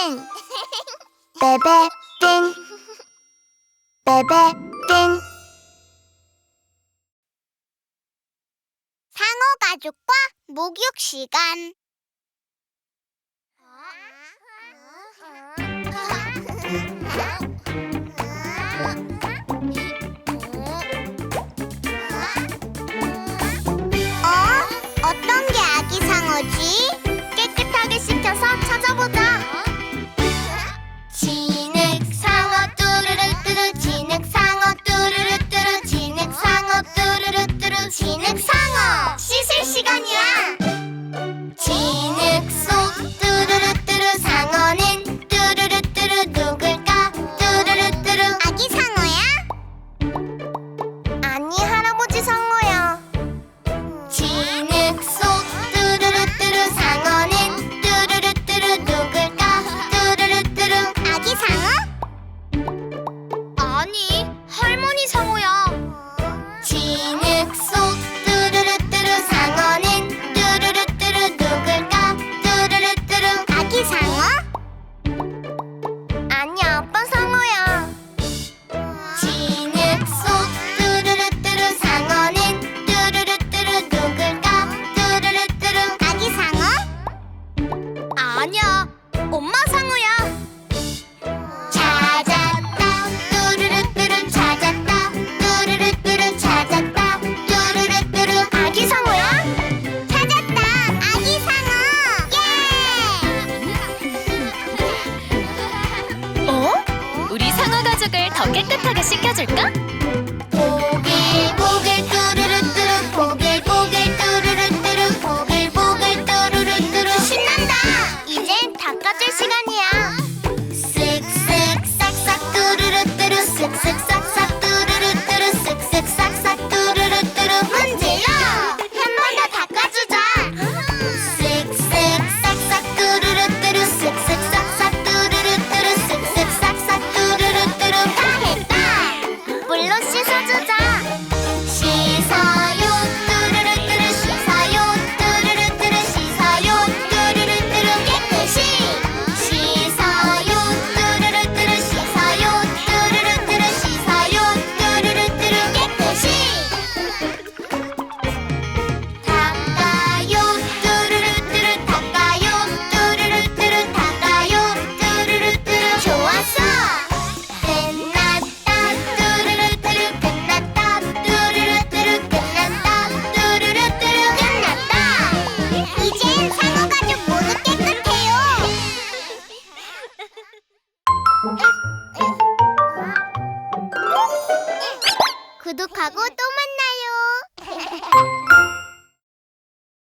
띵 베베 띵 베베 띵 상어 가족과 목욕 시간 번 상어야. 진흙 속 뚜루루뚜루 상어는 뚜루루뚜루 누굴까? 뚜루루뚜루 아기 상어? 아니야, 엄마 상우야! 세탁을 더 깨끗하게 씻겨줄까? 구독하고 또 만나요.